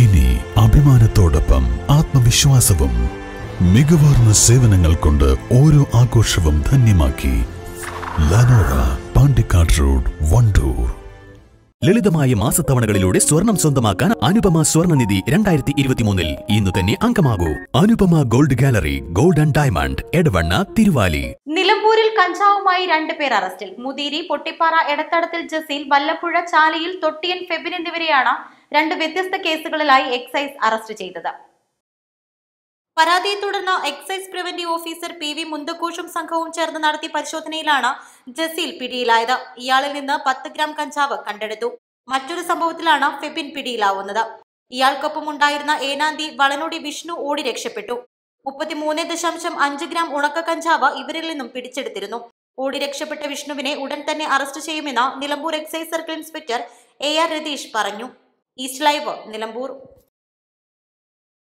ഇനി അഭിമാനത്തോടൊപ്പം ആത്മവിശ്വാസവും മികവാർന്ന സേവനങ്ങൾ കൊണ്ട് ഓരോ ആഘോഷവും ധന്യമാക്കി ലനോറ പാണ്ടിക്കാട് റോഡ് വണ്ടൂർ. ലളിതമായ മാസത്തവണകളിലൂടെ സ്വർണം സ്വന്തമാക്കാൻ അനുപമ സ്വർണനിധി രണ്ടായിരത്തി ഇരുപത്തിമൂന്നിൽ ഇന്ന് തന്നെ അംഗമാകൂ. Anupama gold gallery gold and diamond Edavanna Thiruvali. നിലമ്പൂരിൽ കഞ്ചാവുമായി രണ്ടുപേർ അറസ്റ്റിൽ. മുതിരി പൊട്ടിപ്പാറ എടത്തടത്തിൽ ജസീൽ വല്ലപ്പുഴ ചാലിയിൽ തൊട്ടിയൻ ഫെബിൻ എന്നിവരെയാണ് രണ്ട് വ്യത്യസ്ത കേസുകളിലായി എക്സൈസ് അറസ്റ്റ് ചെയ്തത്. പരാതിയെ തുടർന്ന് excise preventive officer P V മുന്തക്കോഷും സംഘവും ചേർന്ന് നടത്തിയ പരിശോധനയിലാണ് ജസീൽ പിടിയിലായത്. ഇയാളിൽ നിന്ന് പത്ത് ഗ്രാം കഞ്ചാവ് കണ്ടെടുത്തു. മറ്റൊരു സംഭവത്തിലാണ് ഫെബിൻ പിടിയിലാവുന്നത്. ഇയാൾക്കൊപ്പം ഉണ്ടായിരുന്ന ഏനാന്തി വളനോടി വിഷ്ണു ഓടി രക്ഷപ്പെട്ടു. മുപ്പത്തിമൂന്ന് ദശാംശം അഞ്ച് ഗ്രാം ഉണക്ക കഞ്ചാവ് ഇവരിൽ നിന്നും പിടിച്ചെടുത്തിരുന്നു. ഓടി രക്ഷപ്പെട്ട വിഷ്ണുവിനെ ഉടൻ തന്നെ അറസ്റ്റ് ചെയ്യുമെന്ന് Nilambur excise circle inspector A R Ratheesh പറഞ്ഞു. East live Nilambur